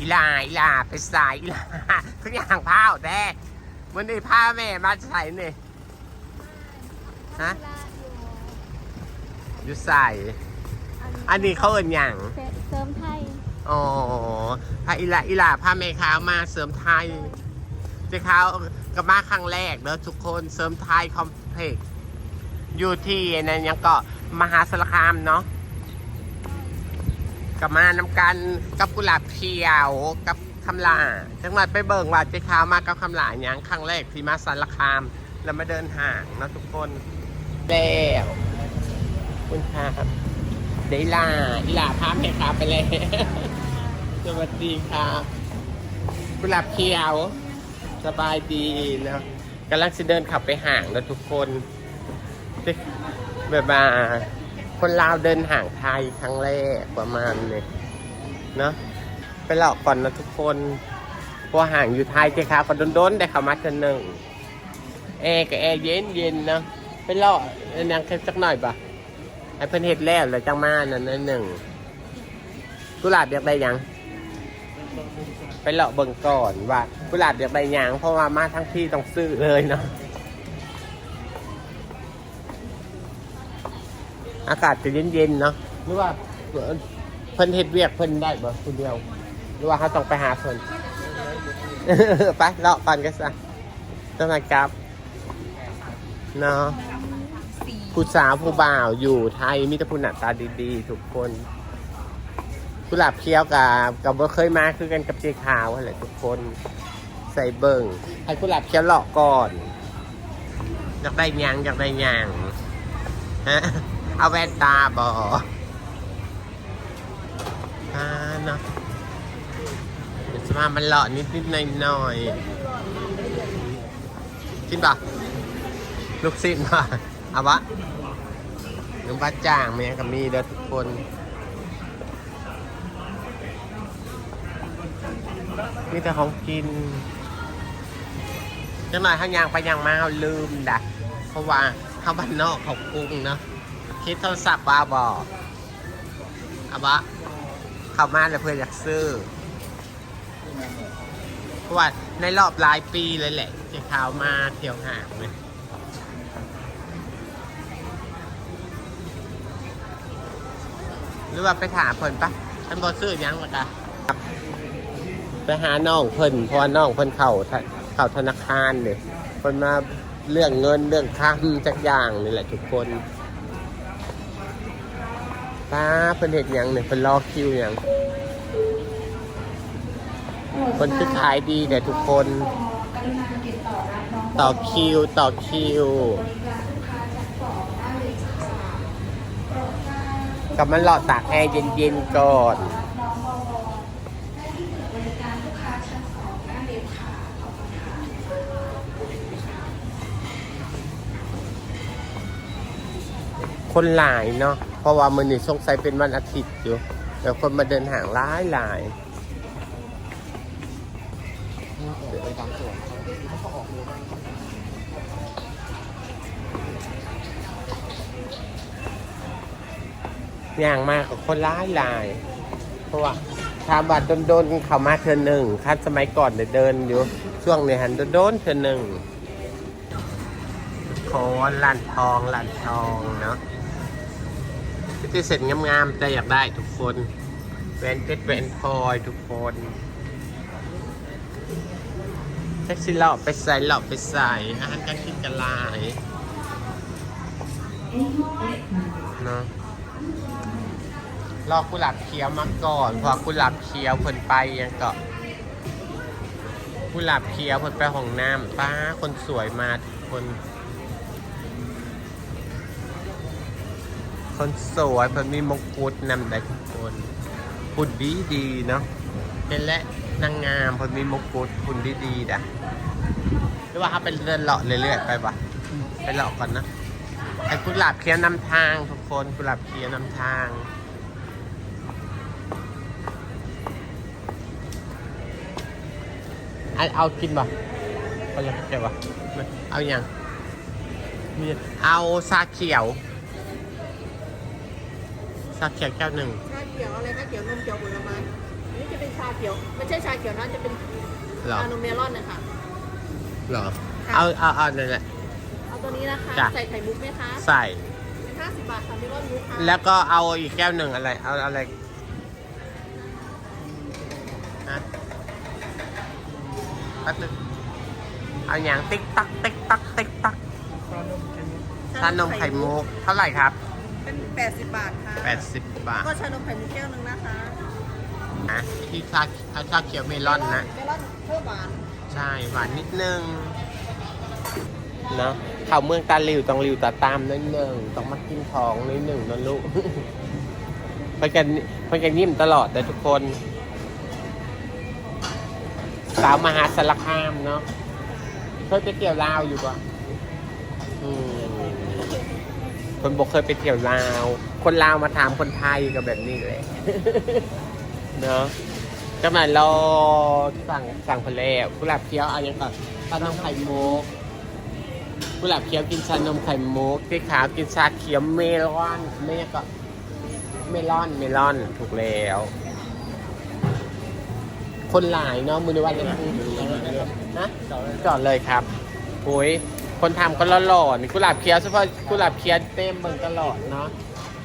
อีหลาอีหลาไปสายอีหลาทุกอย่างผ้าแด้วันนี้ผ้าแม่มาใส่นี่ฮะอยู่ใส่อันนี้เขาเอินอย่างเสริมไทยอ๋อพระอีหลาอีหลาพระเมขาวมาเสริมไทยเจ้าขาวกับมาครั้งแรกเด้อทุกคนเสริมไทยคอมเพล็กซ์อยู่ที่นั่นยังเกาะมหาสารคามเนาะ กับมานำกันกับกุหลาบเขียวกับคำลาจังหวัดไปเบิ่งว่าเจ้าขาวมากับคำลาอย่างครั้งแรกที่มาสารคาม แล้วมาเดินห่างนะทุกคนแล้วคุณครับเดลาอีลาพาเมขาไปเลยสวัสดีครับกุหลาบเขียว สบายดีนะกำลังจะเดินขับไปห่างแล้วทุกคนแบบว่า คนลาวเดินห่างไทยครั้งแรกประมาณนี้เนาะไปหลอกก่อนนะทุกคนพราะห่างอยู่ไทยเจ้าค่ะก็โดนๆได้เขามาเทอหนึ่งแอร์กับแอร์เย็นเย็นๆนะไปหลอกนางแค่สักหน่อยปะให้เพิ่นเฮ็ดแล้วแล้วจังมานั่นนั่นหนึ่งกุหลาบอยากได้หยังไปเลาะเบิ่งก่อนว่ากุหลาบอยากได้หยังเพราะว่ามาทั้งที่ต้องซื้อเลยเนาะ อากาศจะเย็นๆเนาะหรือว่าเพิ่นเฮ็ดเวียกเพิ่นได้บ่คนเดียว หรือว่าเขาต้องไปหาเพิ่นไปเลาะปันกันซะต้องมากลับเนาะผู้สาวผู้บ่าวอยู่ไทยมีแต่ผู้หน้าตาดีๆ ทุกคนกุหลาบเขียวกับกับบ่เคยมาคือกันกับเจขาวอะไรทุกคนใส่เบิ่งให้กุหลาบเขียวหลอกก่อนอยากได้ยังอยากได้ยังฮะ เอาแว่นตาบอ่าเนาะเดี๋ยวจะมามันเลาะนิดนิดหน่อยหน่อยๆกินป่ะลูกศิษย์ป่ะเอาวะน้ำปลาจ่างเมันยังกับมีเด้อทุกคนมีแต่ของกินจังหน่อยข้างยางไปยางมาลืมดักเพราะว่าเขาบ้านนอกเขากรุงเนาะ คิดโทรศัพท์ว่าบอกเอาวะเข้ามาแล้วเพื่ออยากซื้อเพราะว่าในรอบหลายปีเลยแหละที่เขามาเที่ยวห่างเลยหรือว่าไปถามเพิ่นปะท่านบอซื้อยังละกะไปหาน้องเพิ่นเพราะว่าน้องเพิ่นเข้าเข้าธนาคารเนี่ยเพิ่นมาเรื่องเงินเรื่องค่าจักอย่างนี่แหละทุกคน ป้าเพิ่นเห็นยังเนี่ยเพิ่นรอคิวย่างเพิ่นคือขายดีแต่ทุกคน ต่อคิวต่อคิวกับมาเลาะตากแอร์เย็นๆก่อนคนหลายเนาะ เพราะว่ามือนี่สงสัยเป็นวันอาทิตย์อยู่เดี๋ยวคนมาเดินห่างหลายหลายเดี๋ยวไปบางส่วนเขาก็ออกเร็วย่างมากกับคนหลายหลาย เพราะว่าถามว่าโดนๆเขามาเธอหนึ่งคันสมัยก่อนเนี่ยเดินอยู่ช่วงนี้หันโดนๆเธอหนึ่งโคนลานทองลานทองเนาะ ที่เสร็จงามๆแต่อยากได้ทุกคนแหวนเพชรแหวนพลอยทุกคนแท็กซี่เลาะไปใส่เลาะไปใส่อาหารการกินกันลายเนาะรอกุหลาบเขียวมาก่อน พอกุหลาบเขียวเพิ่นไปยังเก็กุหลาบเขียวเพิ่นไปห้องน้ำป้าคนสวยมาทุกคน คนสวยเพิ่นมีมงกุฎนำได้ทุกคนหุ่นดีดีเนาะเป็นและนางงามเพิ่นมีมงกุฎหุ่นดีดีนะหรือว่าเขาไปเดินเลาะเรื่อยๆไปปะไปเลาะก่อนนะไอ้กุหลาบเขียวนำทางทุกคนกุหลาบเขียวนำทางเอเอากินบ่คนละแก้วบ่เอาอย่างมีเอาชาเขียว ชาเขียวแก้วหนึ่งชาเขียวอะไรคะเขียวนมเขียวผลไม้อันนี้จะเป็นชาเขียวไม่ใช่ชาเขียวนะจะเป็นเหรอชานมเมลอนนะคะเหรอ ค่ะ เอาเอาเอานั่นแหละ เอาตัวนี้นะคะจ้ะ ใส่ไข่มุกไหมคะใส่ เป็น50บาทค่ะเมลอนมุกค่ะแล้วก็เอาอีกแก้วหนึ่งอะไร เอาอะไรฮะแป๊บนึงเอาอย่างติ๊กตักติ๊กตักติ๊กตักชานมไข่มุกเท่าไหร่ครับ เป็น 80 บาทค่ะ80 บาทก็ชานมไข่มุกแก้วหนึงนะคะนะที่ชาเอาชาเขียวเมลอนนะ เมลอนเพิ่มหวาน ใช่หวานนิดนึงเนาะข่าวเมืองตาหลิวต้องหลิวตาตามนิดนึงต้องมากินของนิดหนึ่งนะลูก ไปกันไปกันยิ้มตลอดแต่ทุกคน สาวมหาสารคามเนาะเคยไปเที่ยวลาวอยู่ปะอืม คนบอกเคยไปเที่ยวลาว คนลาวมาถามคนไทยก็แบบนี้เลยเนาะจำหน่ายเราสั่งสั่งเพนแล้วกุหลาบเขียวเอันยังก่อนชานมไข่มุกกุหลาบเขียวกินชานมไข่มุกสีขาวกินชาเขียวเมลอนไม่ใช่ก็เมลอนเมลอนถูกแล้ว คนหลายเนาะมือในวันจะพูดนะจอดเลยครับโอ้ย คนทำก็หล่อๆนี่กุหลาบเขียวเฉพาะกุหลาบเขียวเต็มเมืองตลอดเนาะ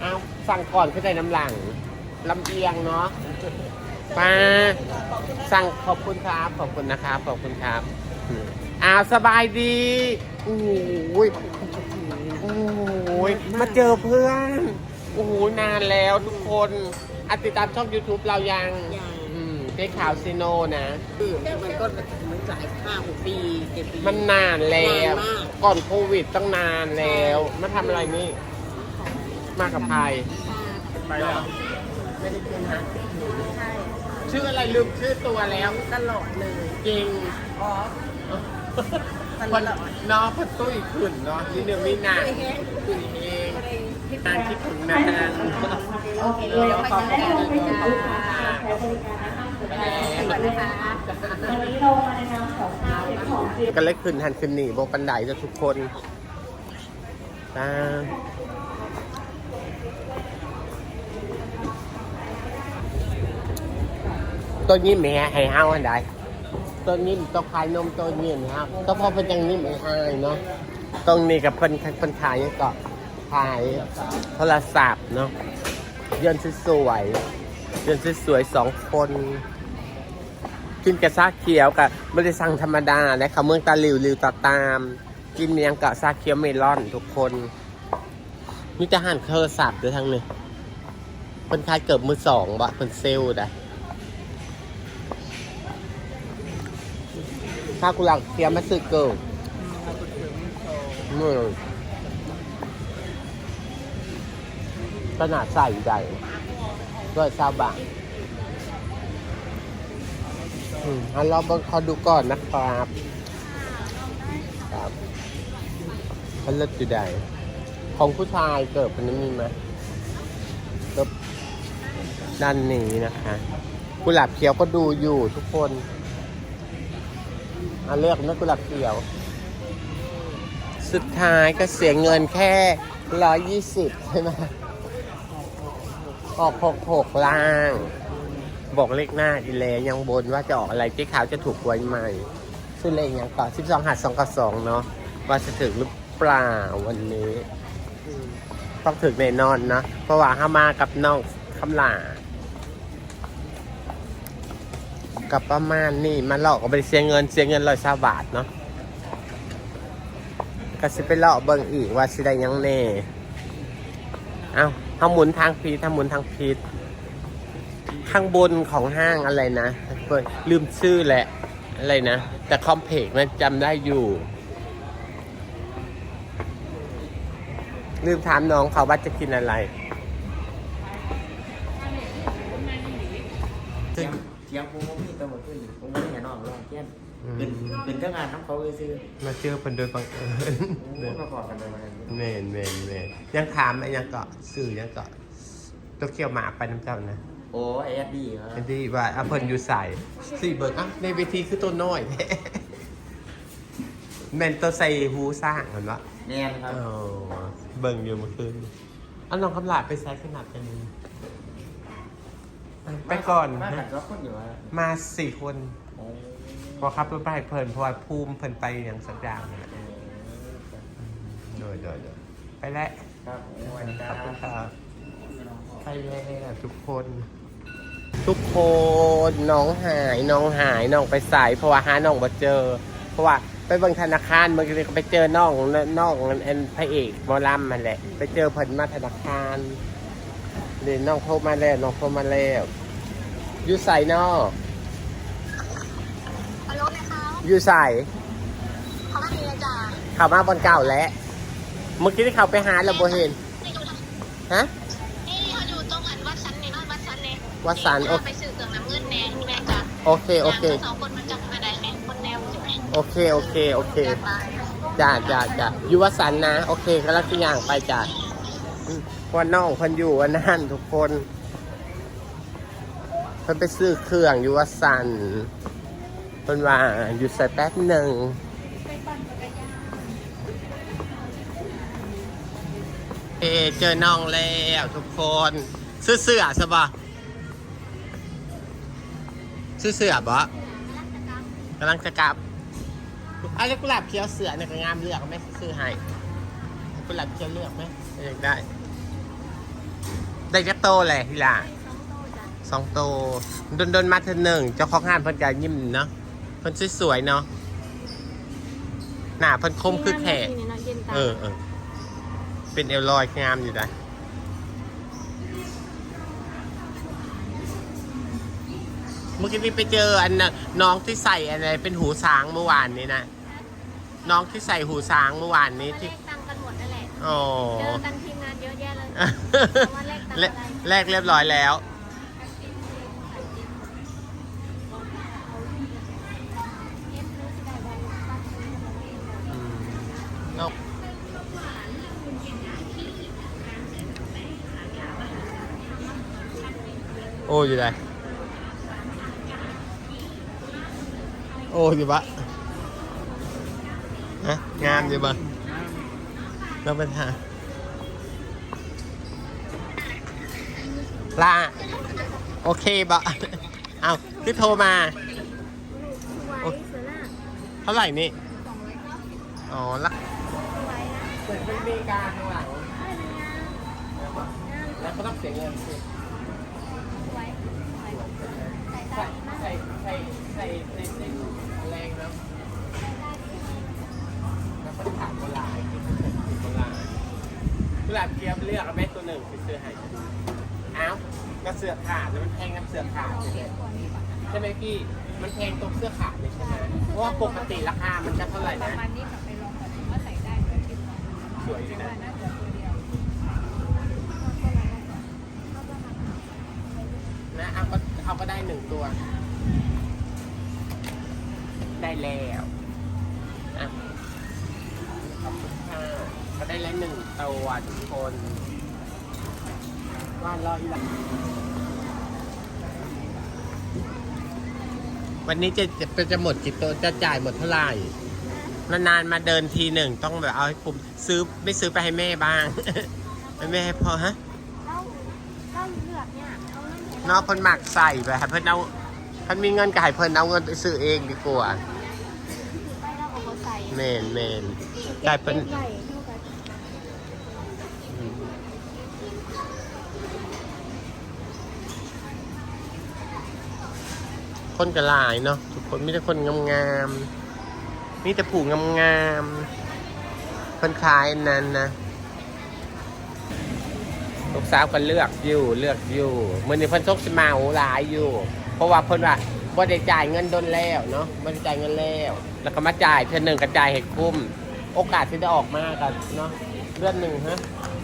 เอาสั่งก่อนขึ้นใจน้ำหลังลำเอียงเนาะมาสั่งขอบคุณครับ ขอบคุณนะครับ ขอบคุณครับอ้าวสบายดีโอ้ยโอ้ยมาเจอเพื่อนโอ้โหนานแล้วทุกคนอติดตามช่อง YouTube เรายังยัง อืมได้ข่าวซีโนนะมันก็เหมือนหลายห้าหกปีเจ็ดปี มันนานแล้ว นานมาก ก่อนโควิดตั้งนานแล้ว มาทำอะไรนี่ มากับใครไปแล้ว ไม่ได้กินฮะใช่ชื่ออะไรลืมชื่อตัวแล้ว ตลอดเลยจริงอ๋อตคนลอด น้องพัตุ้ยขึ้นเนาะนี่เดือนมีนาไอ้แห้งขึ้นเองที่นานคิดถึงนาน โอเคเดี๋ยวไปกัน ได้เลยจ้าสวัสดีค่ะก็เลยขึ้นหันขึ้นหนีบนบันไดจะทุกคนตาตัวนี้แม่ให้เฮาอันใดตัวนี้ต้องขายนมตัวนี้นะครับก็พราะเป็นอย่างนี้ไม่อายเนาะตรงนี้กับเพิ่นเพิ่นขายก็ขายโทรศัพท์เนาะยือนสวยๆ เยืนสวยๆสองคน กินกระซาเขียวกับไม่ได้สั่งธรรมดานะคะเมืองตาหลิวหลิวตาตาม กินเมียงกับซาเขียวเมลอนทุกคนมีแต่หันโทรศัพท์ด้วยทั้งนี้เป็นขายเกือบมือสองบะเป็นเซลล์ได้ถ้ากูหลังเขียวมาซื้อเกิลขนาดใส่ใหญ่ ด้วยซาบะอืมอันเราเบิ่งขาดูก่อนนะครับครับเขาเลิศอยู่ใดของผู้ชายเกิดเป็นนี้มีไหมเกิดด้านนี้นะคะกุหลาบเขียวก็ดูอยู่ทุกคนอันเลือกนะกุหลาบเขียว สุดท้ายก็เสียเงินแค่ร้อยยี่สิบใช่ไหม ออกหกหกล่าง บอกเลขหน้าอีแลยังบนว่าจะออกอะไรเจ๊ขาวจะถูกหวยใหม่ซึ่งเลขอย่างก่อน12หัด2กับ2เนาะว่าจะถึงหรือเปล่าวันนี้ต้องถึงแน่นอนนะเพราะว่าห้ามากับน้องคำลากับประมาณนี่มาหลอกก็ไปเสียเงินเสียเงินร้อยสาบาทเนาะก็สิไปหลอกเบิ่งอีกว่าสิได้ยังแน่ เอ้า ทำหมุนทางพีทำหมุนทางพีทข้างบนของห้างอะไรนะลืมชื่อแหละอะไรนะ แต่คอมเพกมันจำได้อยู่ ลืมถามน้องเขาว่าจะกินอะไร เทียงกูมีตัวหมดขึ้นกูไม่เห็นน้องร้อง เทียนขึ้นขึ้นเท่างานน้ำเขาเลยซื้อมาเจอเป็นโดยบังเอิญโอ้มาขอกันเลยมาเมนเมนเมนยังถามไอ้ยังเกาะสื่อยังเกาะตัวเขียวหมาไปน้ำเจ้านะโอ้ไอ้แอดดี้เหรอไอ้ที่ว่าอาเพิ่นอยู่ใส่สี่เบิร์กอะในเวทีคือตัวน้อยแท้แมนตัวใส่หูสร้างเหมือนวะแมนครับเออเบิ่งอยู่เมื่อคืนเอาน้องคำลาไปไซส์ขนาดกันนี้ไปก่อนมานะกันก็คนอยู่ว่ามาสี่คน พอขับรถไปให้เพลินเพราะว่าภูมิเพลินไปอย่างสักอย่างเนี่ยโดยโดยโดยไปแล้ว ครับสวัสดีคขรัอบบคุณครับ ไปแล้วทุกคน ทุกคนน้องหายน้องหายน้องไปสายเพราะว่าหาน้องมาเจอ เพราะว่าไปเบิ่งธนาคารเมื่อกี้ก็ไปเจอน้องน้องอันพระเอกหมอลำมันแหละ ไปเจอเพิ่นมาธนาคารเดี๋ยวน้องโทรมาแล้วน้องโทรมาแล้วอยู่ใส่นอก ฮัลโหลนะคะ อยู่ใส่เขาไม่มีเลยจ้ะเข้ามาบนเก่าแล้วเมื่อกี้ที่เขาไปหาเราบ่เห็นนี่ดูทางฮะนี่เขาอยู่ตรงอันวัดสันนี่นอนวัดสันเนี่ยวัดสันโอไปสื่อเกืองน้ำเงินแน่แม่จ้ะโอเคโอเคสองคนมันจับมาได้ไหมคนแนวใช่ไหมโอเคโอเคโอเคจะตายจ้าจ้าจ้าอยู่วัดสันนะ โอเคกำลังจะย่างไปจ้าอืมเพราะว่าน้องเพิ่นอยู่วันนั้นทุกคนเพิ่นไปซื้อเครื่องอยู่วัดสันเพิ่นว่าอยู่ใส่แป๊บหนึ่งเอเจอน้องแล้วทุกคนซื้อเสื้อใช่ปะซื้อเสื้อบ่กำลังจะกลับอะแล้กุหลาบเขียวเสือเนี่ยก็งามเลือกไหมซื้อให้กุหลาบเขียวเลือกไหมอยากได้ ได้จักโตเลยทีละสองโตโดนโดนมาเธอหนึ่งเจ้าของงานเพิ่นก็ยิ้มเนาะ เพิ่นสวยๆเนาะหน้าเพิ่นคมคือแขกเออเออเป็นเอลลอยงามอยู่ได้เมื่อกี้นี้ไปเจออันน่ะน้องที่ใส่อะไรเป็นหูช้างเมื่อวานนี้นะน้องที่ใส่หูช้างเมื่อวานนี้มาแลที่กตังค์กันหมดนั่นแหละโอ้เจอกันทีมงานเยอะแยะเลยว่าแลกตังค์แลอะไรแลกเรียบร้อยแล้ว โอ้อยู่ไหนโอ้อยู่บะฮะงามอยู่บะเราไปหาลาโอเคบะเอาที่โทรมาไว้เสือหน้าเท่าไหร่นี่สองร้อยเก้าสิบอ๋อละไว้นะเปิดเป็นเมกาข้างหลังไม่มีงานงานแล้วก็ต้องเสียเงินสิ ไว้ไว้ใส่ตา ใส่ใส่ในเส้นแรงแล้วแล้วก็ถามโบราณโบราณกุหลาบเกียบเลือกเอาแม่ตัวหนึ่งไปซื้อให้อ้าวก็เสือกขาดแล้วมันแพงกับเสือกขาดใช่ไหมพี่มันแพงตรงเสื้อขาดเลยใช่ไหมเพราะว่าปกติราคามันจะเท่าไหร่ประนะมาณนี้กลับไปลองก่อนว่าใส่ได้ไหมสวยอยู่ว่านะนะเอาก็เอาก็ได้หนึ่งตัว ได้แล้วอะขอบคุณค่ะก็ได้แล้วหนึ่งตัวทุกคนว่ารออีกละวันนี้จะจะจะหมดกี่ตัวจะจ่ายหมดเท่าไหร่ นานๆมาเดินทีหนึ่งต้องแบบเอาให้คุ้มซื้อไม่ซื้อไปให้แม่บ้างให้แม่ให้พอฮะ เล่าเล่าเลือกเนี่ยเอาเงินให้นอกเพิ่นหมักใส่ไปให้เพิ่นเอา เพิ่นมีเงินก็ให้เพิ่นเอาเงินไปซื้อเองดีกว่าถือไปแล้วเอามาใส่เมนเมนกลายเป็นใหญ่เท่ากันคนกระลายเนาะทุกคนมีแต่คนงามๆมีแต่ผูงามๆเพิ่นขายอันนั้นนะลูกสาวก็เลือกอยู่เลือกอยู่มื่อนี้เพิ่นซกสมาหูหลายอยู่ เพราะว่าเพิ่นว่าบ่ได้จ่ายเงินโดนแล้วเนาะบ่ได้จ่ายเงินแล้ว แล้วก็มาจ่ายเทื่อหนึงก็จ่ายให้คุ้ม โอกาสที่จะออกมากันเนาะเดือนหนึ่งฮะ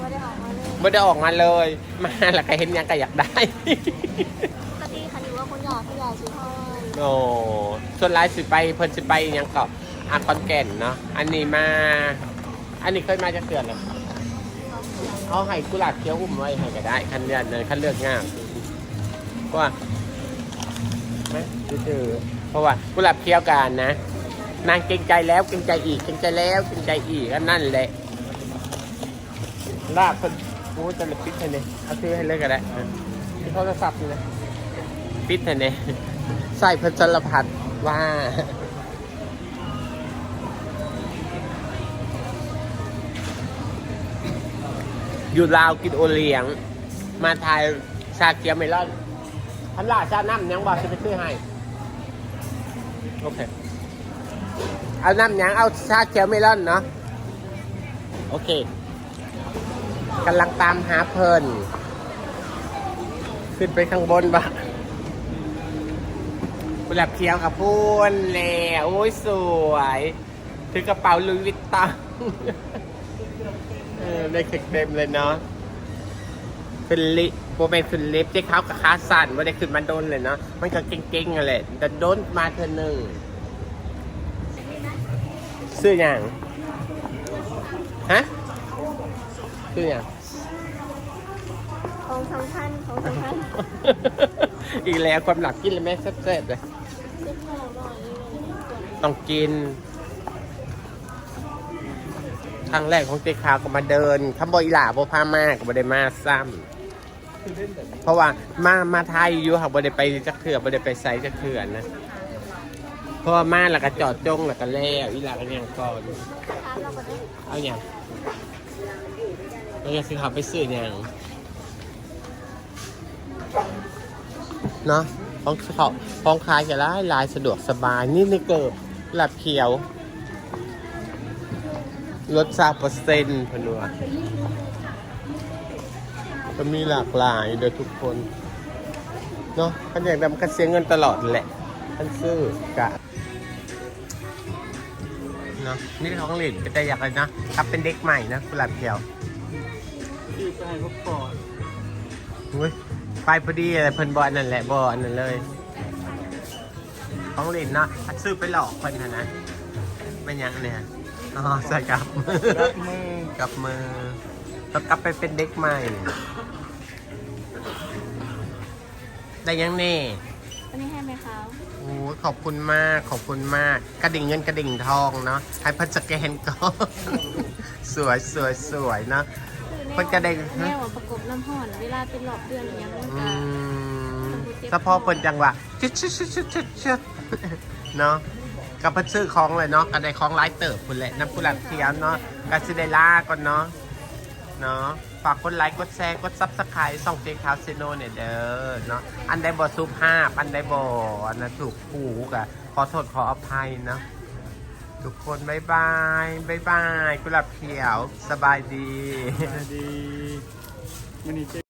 ไม่ได้ออกมาเลยไม่ได้ออกมาเลย มาแล้วก็เห็นยังก็อยากได้ ปกติคันอยู่ว่าคนอยากผู้ใหญ่ซื้อให้โอ้ส่วนไลฟ์สิไปเพิ่นสิไปหยังก็อาคอนแก่นเนาะอันนี้มา อันนี้เคยมาจะเตือนเลยเอาให้กุหลาบเขียวอุ้มไว้ให้ก็ได้คันเลือกเลยคันเลือกง่ายก็ว่า ไหมซื่อๆเพราะว่ากุหลาบเขียวกันนะ นางเกรงใจแล้วเกรงใจอีกเกรงใจแล้วเกรงใจอีกก็นั่นแหละลากคนกูจะเลยปิดให้เลยเอาซื้อให้เลยก็ได้ที่เขาจะสับอยู่เลยฟิตเนี่ยใส่พันจรพัดว่าอยู่ลาวกินโอเลี้ยง มาไทยชาเขียวเมลอน ทำลาชาน้ำยังบอกจะไปซื้อให้ โอเค เอาน้ำยังเอาชาเขียวเมลอนเนาะ โอเคกำลังตามหาเพลิน ขึ้นไปข้างบนบ้ากุหลาบเขียวกับพูนแล้วโอ้ยสวย ถือกระเป๋าลุยวิตตองเออได้เค็กเต็มเลยเนาะขึ้นลิโบเป็นขึ้นลิฟต์ที่เขากับขาสั่นไม่ได้ขึ้นมาโดนเลยเนาะมันก็เก่งๆอะแหละแต่โดนมาเธอหนึ่งซื้ออย่างฮะซื้ออย่างของสำคัญของสำคัญอีกแล้วความหลักกินเลยแม่แซ่บๆเลยซื้อข้าวหน่อยนี่เลยต้องกิน ครั้งแรกของเจ๊ขาวก็มาเดินคำบอีหลาโบพามาก็บ่ได้มาซ้ำ เพราะว่ามามาไทยอยู่ค่ะบ่ได้ไปจักเถื่อบ่ได้ไปไซจักเถื่อนะเพราะว่ามาแล้วก็จอดจงแล้วก็แล้วอีหลาก็ยังก่อนเราก็ได้เอาอย่างเราจะซื้อเขาไปซื้ออย่างเนาะของเขาของขายจะร้ายลายสะดวกสบายนี่ในเกิบหลับเขียว ลดสามเปอร์เซ็นต์พนัว ก็มีหลากหลายโดยทุกคนเนาะขันอย่างดำก็เสียเงินตลอดแหละขันซื้อกะเนาะนี่ของหลินก็จะอยากเลยนะถ้าเป็นเด็กใหม่นะกุหลาบเขียวที่ใช่พวกก่อนอุ้ยไปพอดีอะไรเพิ่นบอลนั่นแหละบอลนั่นเลยของหลินเนาะถ้าซื้อไปหลอกเพิ่นนะนะเป็นยังเนี่ยอ๋อใส่กลับรับมือกับมือแล้วกลับไปเป็นเด็กใหม่ ได้ยังเน่อันนี้ให้ไหมคะโอ้ยขอบคุณมากขอบคุณมาก กระดิ่งเงินกระดิ่งทองเนาะให้เพันสแกนก่อนสวยสวยสวยเนาะเพิ่นกระเด้งแม่ว่าประกบน้ำห่อน เวลาเป็นหลอบเดือนหรือยังมันอืจะมถ้าพอเปิดจังหวะชึดชึดชึดชึดชึดชึดเนาะกับเพิ่นซื้อของเลยเนาะกันได้ของหลายเติบพุ่นแหละน้ำกุหลาบเขียวเนาะกาซิเดล่าก่อนเนาะเนาะ ฝากกดไลค์กดแชร์กดซับสไครต์ส่องเจคาวเซโนเนี่ยเด้อเนาะอันใดบอซุปภาพอันใดบออันนั้นถูกผูกอะขอโทษขออภัยเนาะทุกคนบายบายบายบายกุหลาบเขียวสบายดี ดีมันนี่